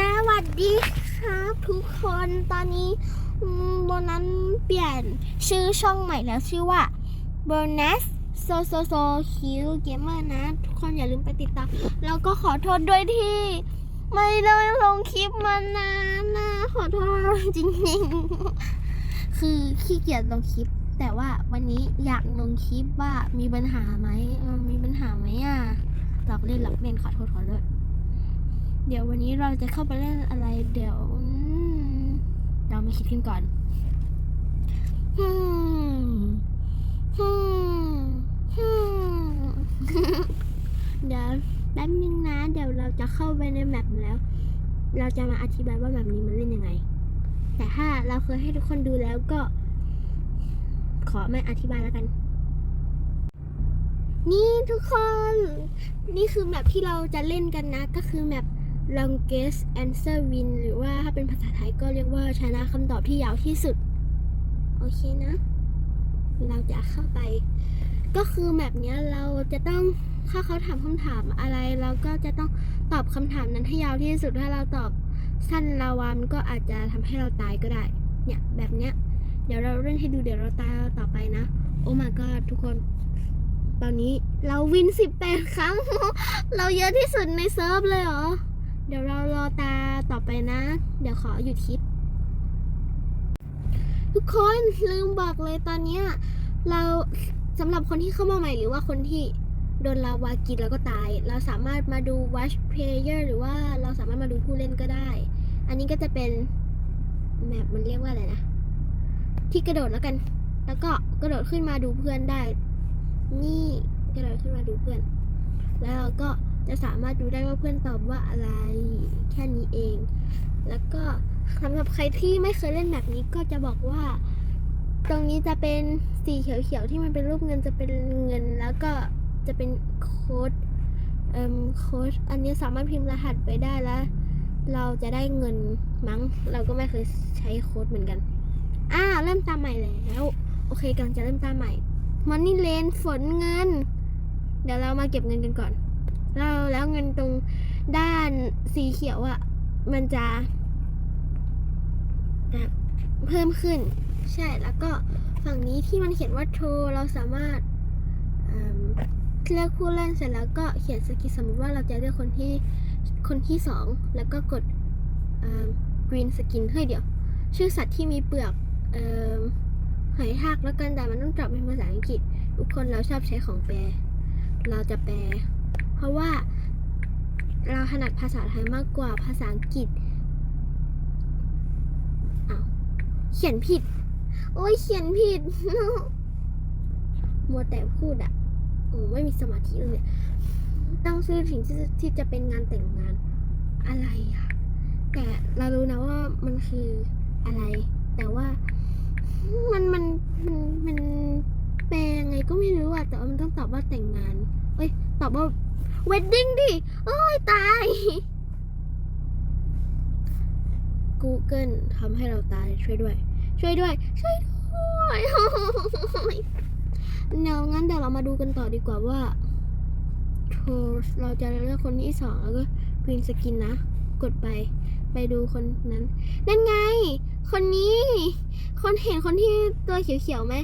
สวัสดีครับทุกคนตอนนี้โบนัสเปลี่ยนชื่อช่องใหม่แล้วชื่อว่า Bonus So So So Q Gamer นะ ทุกคนอย่าลืมไปติดตาม แล้วก็ขอโทษด้วยที่ ไม่ได้ลงคลิปมานานนะขอโทษจริงๆ คือขี้เกียจลงคลิป แต่ว่าวันนี้อยากลงคลิปว่ามีปัญหาไหมมีปัญหาไหมอะหลอกเล่นหลอกเล่นขอโทษขอโทษ เดี๋ยววันนี้เราจะเข้าไปเล่นอะไร เดี๋ยวอืมเรามาคิดกันก่อนฮึมฮึมฮึมเดี๋ยวแป๊บนึงนะ เดี๋ยวเราจะเข้าไปในแมปแล้ว เราจะมาอธิบายว่าแบบนี้มันเล่นยังไง แต่ถ้าเราเคยให้ทุกคนดูแล้วก็ ขอไม่อธิบายแล้วกัน นี่ทุกคน นี่คือแมปที่เราจะเล่นกันนะ ก็คือแมป longest answer win หรือว่าถ้าเป็นภาษาไทยก็เรียกว่าชนะคำตอบที่ยาวที่สุด โอเคนะ เราจะเข้าไป ก็คือแมปเนี้เราจะต้องถ้าเขาถามคำถามอะไร เราก็จะต้องตอบคำถามนั้นให้ยาวที่สุด ถ้าเราตอบสั้นลาวามันก็อาจจะทำให้เราตายก็ได้ เนี่ยแบบเนี้ย เดี๋ยวเราเล่นให้ดูเดี๋ยวเราตายต่อไปนะ โอ้ my god ทุกคนตอนนี้เราวิน 18 ครั้ง เราเยอะที่สุดในเซิร์ฟเลยเหรอ เดี๋ยวเรารอตาต่อไปนะ เดี๋ยวขอหยุดคลิป ทุกคนลืมบอกเลยตอนเนี้ยเราสำหรับคนที่เข้ามาใหม่หรือว่าคนที่โดนลาวากินแล้วก็ตาย เราสามารถมาดู watch player หรือว่าเราสามารถมาดูผู้เล่นก็ได้ อันนี้ก็จะเป็นแมปมันเรียกว่าอะไรนะ ที่กระโดดแล้วกัน แล้วก็กระโดดขึ้นมาดูเพื่อนได้ นี่กระโดดขึ้นมาดูเพื่อน แล้วก็ จะสามารถดูได้ว่าเพื่อนตอบว่าอะไร แค่นี้เอง แล้วก็สำหรับใครที่ไม่เคยเล่นแบบนี้ก็จะบอกว่า ตรงนี้จะเป็นสีเขียวๆที่มันเป็นรูปเงินจะเป็นเงิน แล้วก็จะเป็นโค้ดเอ่มโค้ดอันนี้สามารถพิมพ์รหัสไปได้แล้ว เราจะได้เงินมั้ง เราก็ไม่เคยใช้โค้ดเหมือนกัน อ่า เริ่มตามใหม่แล้ว โอเคกำลังจะเริ่มตามใหม่มันนี่เลนฝนเงิน เดี๋ยวเรามาเก็บเงินกันก่อน เราแล้วเงินตรงด้านสีเขียวอะ่ะ มันจะเพิ่มขึ้น ใช่แล้วก็ฝั่งนี้ที่มันเขียนว่าโทรเราสามารถเอิ่มเลือกผู้เล่นเสร็จแล้วก็เขียนสกิลสมมติว่าเราจะเลือกคนที่คนที่สองแล้วก็กดกรีนสกินเฮ้ยเดี๋ยว ชื่อสัตว์ที่มีเปลือกหอยทากแล้วกันแต่มันต้องตอบเป็นภาษาอังกฤษ ทุกคนเราชอบใช้ของแปล เราจะแปล เพราะว่าเราถนัดภาษาไทยมากกว่าภาษาอังกฤษอ้าเขียนผิด โอ้ยเขียนผิด มัวแต่พูดอะโอ้ไม่มีสมาธิเลยตั้งชื่อถึงที่ที่จะเป็นงานแต่งงานอะไรอะแต่เรารู้นะว่ามันคืออะไร แต่ว่ามันมันมันมันแปลยังไงก็ไม่รู้อะแต่ว่ามันต้องตอบว่าแต่งงาน เอ้ย ตอบว่า wedding ดิ โอ้ยตาย Google ทำให้เราตายช่วยด้วย ช่วยด้วย ช่วยด้วยเดี๋ยวงั้นเดี๋ยวเรามาดูกันต่อดีกว่าว่าโทรเราจะเลือกคนที่สองแล้วก็พิมพ์สกินนะ กดไปไปดูคนนั้น นั่นไง คนนี้ คนเห็นคนที่ตัวเขียวๆไหม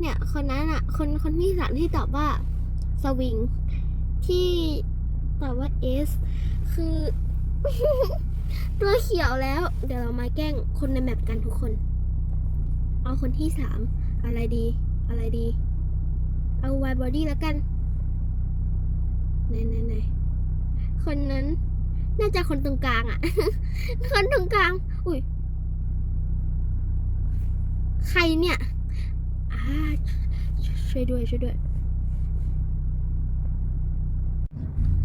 เนี่ย คนนั้นอะคนคนที่สามที่ตอบว่าสวิง ที่ตอบว่า S คือ ตัวเขียวแล้ว เดี๋ยวเรามาแกล้งคนในแมปกันทุกคน เอาคนที่สามอะไรดี อะไรดี เอาไวบอดี้แล้วกันไหนไหนไหนคนนั้น น่าจะคนตรงกลางอะคนตรงกลาง อุ้ยใครเนี่ย อ่า ช่วยด้วยช่วยด้วย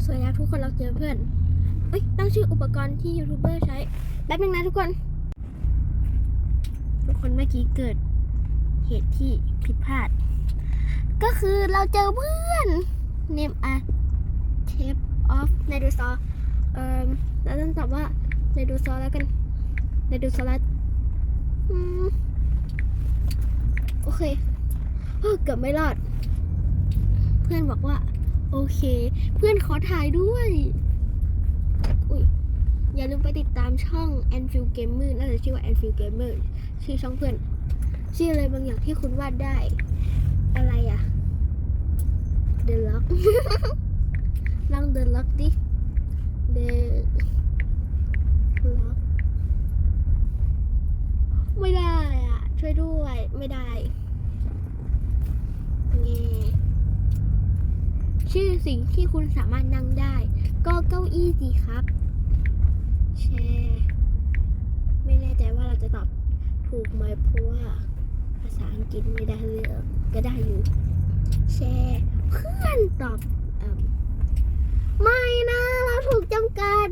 สวยแล้วทุกคนเราเจอเพื่อนเอ้ยตั้งชื่ออุปกรณ์ที่ยูทูบเบอร์ใช้แป๊บนึงนะทุกคน ทุกคนเมื่อกี้เกิดเหตุที่ผิดพลาด ก็คือเราเจอเพื่อน name a tape of dinosaur เอ่อแล้วต้องตอบว่า dinosaur แล้วกัน dinosaur อืมโอเคเกือบไม่รอด เพื่อนบอกว่า โอเค เพื่อนขอถ่ายด้วยอุ้ยอย่าลืมไปติดตามช่อง Anfield Gamer น่าจะชื่อว่า Anfield Gamer ชื่อช่องเพื่อน ชื่ออะไรบางอย่างที่คุณวาดได้ อะไรอะ The Lock ลอง The Lock ดิ The Lock ไม่ได้อะช่วยด้วย ไม่ได้เง ชื่อสิ่งที่คุณสามารถนั่งได้ ก็เก้าอี้สิครับ แชร์ไม่แน่ใจว่าเราจะตอบถูกไหมเพราะว่าภาษาอังกฤษไม่ได้เรื่องก็ได้อยู่ แชร์เพื่อนตอบอไม่นะ เราถูกจำกัด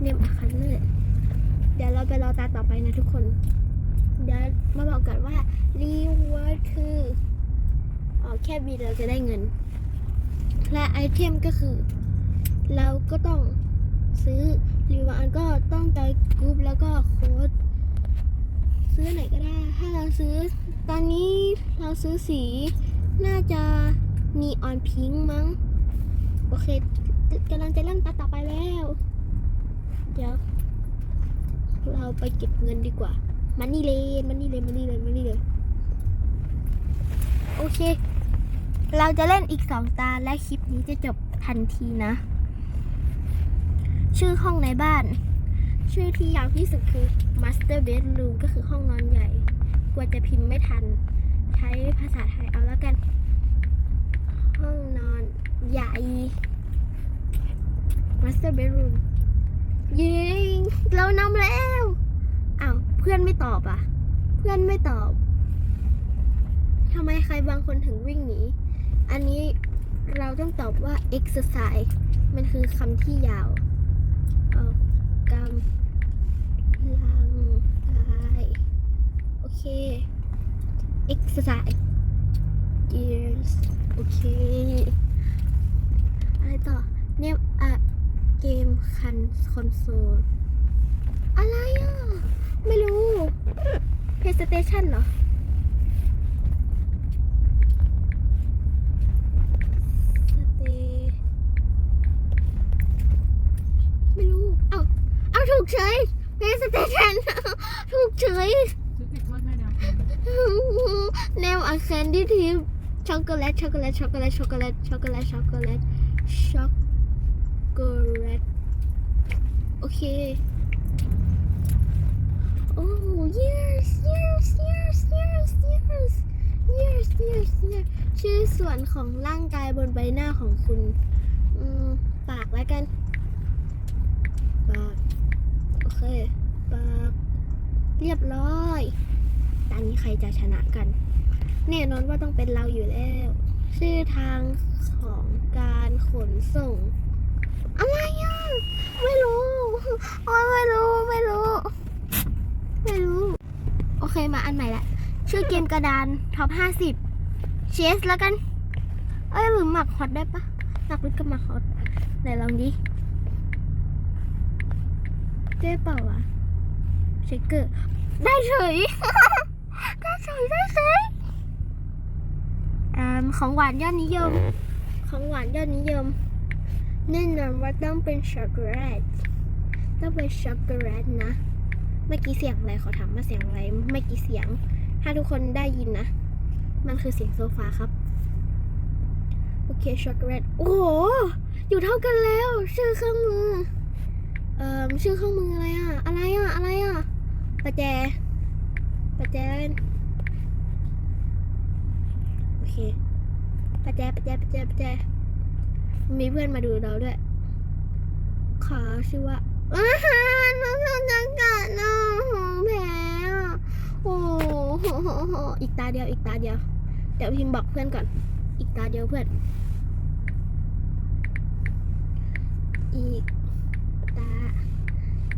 เนมอาคันเลยเดี๋ยวเราไปรอตาต่อไปนะทุกคน เดี๋ยวมาบอกกันว่ารีวอร์ดคือ อแค่บินเราจะได้เงิน และไอเทมก็คือ เราก็ต้องซื้อหรีวอร์ดก็ต้องจอยกรุ๊ปแล้วก็โค้ดซื้อไหนก็ได้ถ้าเราซื้อ ตอนนี้เราซื้อสีน่าจะนีออนพิงมั้ง โอเคกำลังจะเริ่มตาต่อไปแล้ว เดี๋ยว เราไปเก็บเงินดีกว่า มันนี่เลยมันนี่เลยมันนี่เลยมันนี่เลย โอเค เราจะเล่นอีกสองตาและคลิปนี้จะจบทันทีนะ ชื่อห้องในบ้าน ชื่อที่ยาวที่สุดคือ Master Bedroom ก็คือห้องนอนใหญ่กว่าจะพิมพ์ไม่ทัน ใช้ภาษาไทยเอาแล้วกัน ห้องนอนใหญ่ Master Bedroom ยิง เรานำแล้วอ้าวเพื่อนไม่ตอบอะ เพื่อนไม่ตอบทำไมใครบางคนถึงวิ่งหนี อันนี้เราต้องตอบว่า exercise มันคือคำที่ยาวออกกำลังกายโอเค exercise years โอเค อะไรต่อ เนี่ยอะเกมคันคอนโซลอะไรอะ ไม่รู้ PlayStation เหรอ สเตไม่รู้ เอ้า เอาถูกเฉย PlayStation ถูก เฉยซื้อติดทอดให้แนวอะแคนดี้ทิปช็อกโกแลตช็อกโกแลตช็อกโกแลตช็อกโกแลตช็อกโกแลตช็อกโกแลตช็อกโกแลตโอเคโอ้ yes, yes, yes, yes, yes, yes, yes, yes. ชื่อส่วนของร่างกายบนใบหน้าของคุณ ปากแล้วกัน ปาก โอเค เรียบร้อยตอนนี้ใครจะชนะกัน แน่นอนว่าต้องเป็นเราอยู่แล้ว ชื่อทางของการขนส่ง อะไรอะ ไม่รู้โอ้ยไม่รู้ ไม่รู้ ไม่รู้ โอเคมาอันใหม่ละ ชื่อเกมกระดานท็อปห้าสิบเชสแล้วกัน เอ้ยหรือหมักฮอตได้ปะหมักลึกกับหมักฮอตไหนลองดิได้เปล่าวะ เชคเกอร์ ได้เฉย ได้เฉยได้เฉยของหวานยอดนิยม ของหวานยอดนิยม แน่นอนว่าต้องเป็นช็อกโกแลต ต้องเป็นช็อกโกแลตนะ เมื่อกี้เสียงอะไรขอถามว่าเสียงอะไร เมื่อกี้เสียง ถ้าทุกคนได้ยินนะ มันคือเสียงโซฟาครับ โอเคช็อกโกแลต โอ้โห อยู่เท่ากันแล้ว ชื่อเครื่องมือ เอ่อ ชื่อเครื่องมืออะไรอะอะไรอะอะไรอะ ประแจ ประแจ โอเค ประแจ ประแจ ประแจ ประแจ มีเพื่อนมาดูเราด้วย ขอชื่อว่าอาหารน้องจังกันนะแพ้โอ้โหอีกตาเดียว อีกตาเดียว เดี๋ยวพิมพ์บอกเพื่อนก่อน อีกตาเดียวเพื่อน อีกตา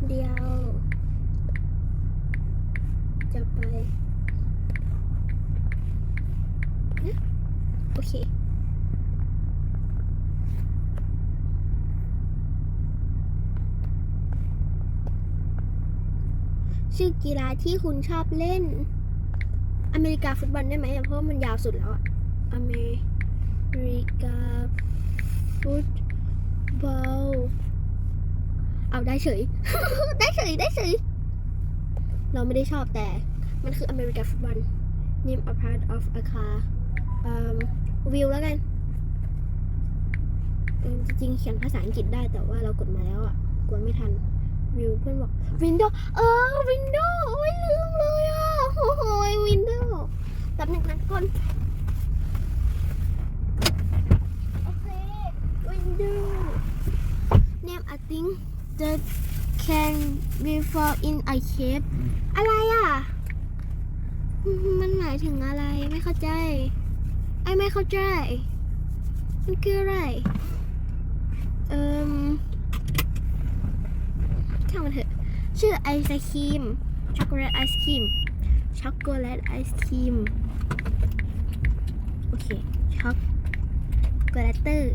เดียว จะไปนะโอเคชื่อกีฬาที่คุณชอบเล่น อเมริกาฟุตบอลได้ไหมเพราะมันยาวสุดแล้วอะอเมริกาฟุตบอล เอาได้เฉย ได้เฉย ได้เฉย เราไม่ได้ชอบแต่มันคืออเมริกันฟุตบอล name a part of a car วิวแล้วกันจริงๆเขียนภาษาอังกฤษได้แต่ว่าเรากดมาแล้วอะกลัวไม่ทันวิวเพื่อนบอก window เออ window โอ้ยลืมเลยอะโอ้โห window แป๊บหนึงนะทุกคนโอเค window name a thing that can be found in a cave อะไรอะ มันหมายถึงอะไรไม่เข้าใจ ไอไม่เข้าใจ มันคืออะไร เอิมช่างมันเถอะ ชื่อไอศครีม ช็อกโกแลตไอศครีม ช็อกโกแลตไอศครีม โอเค ช็อกโกแลตเตอร์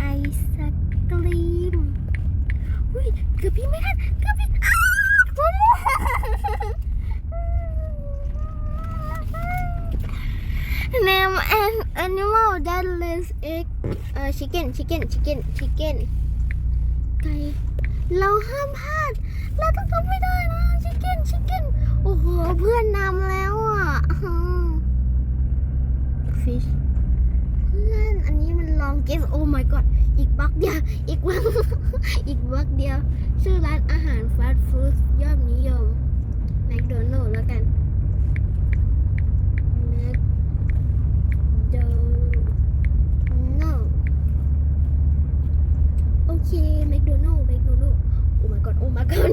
ไอศ กรีมอุ้ยเกือบพี่ไม่ทันเกือบพี่อ้าว Name an animal that lays egg เอ่อ chicken chicken chicken chicken ไก่เราห้ามพลาด เราต้องทำไม่ได้นะ chicken chicken โอ้โห เพื่อนนำแล้วอะ fish เพื่อนอันนี้มันลอง guess oh my god อีกบล็อกเดียวอีกบล็อก อีกบล็อกเดียว ชื่อร้านอาหารฟาสต์ฟู้ดนิยมแมคโดนัลล์แล้วกันแมคโดนัลล์โอเคแมคโดนัลล์แมคโดนัลล์โอ้ my god โอ้ my god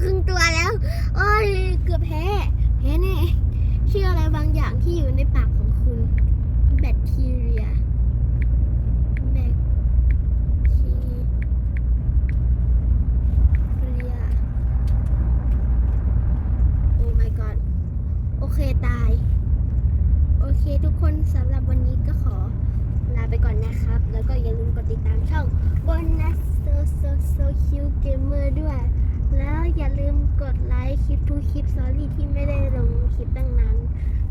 ครึ่งตัวแล้ว โอ้ย เกือบแพ้ แพ้แน่ชื่ออะไรบางอย่างที่อยู่ในปากของคุณ แบคทีเรีย แบคทีเรีย โอ้ my god โอ เคตาย โอเคทุกคนสำหรับวันนี้ก็ขอลาไปก่อนนะครับ แล้วก็อย่าลืมกดติดตามช่อง Bonus So So So Cute Gamer ด้วย แล้วอย่าลืมกดไลค์คลิปทุกคลิปสอรี่ที่ไม่ได้ลงคลิปตั้งนาน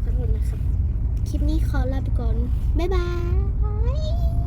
ขอโทษนะครับ คลิปนี้ขอลาไปก่อน บ๊ายบาย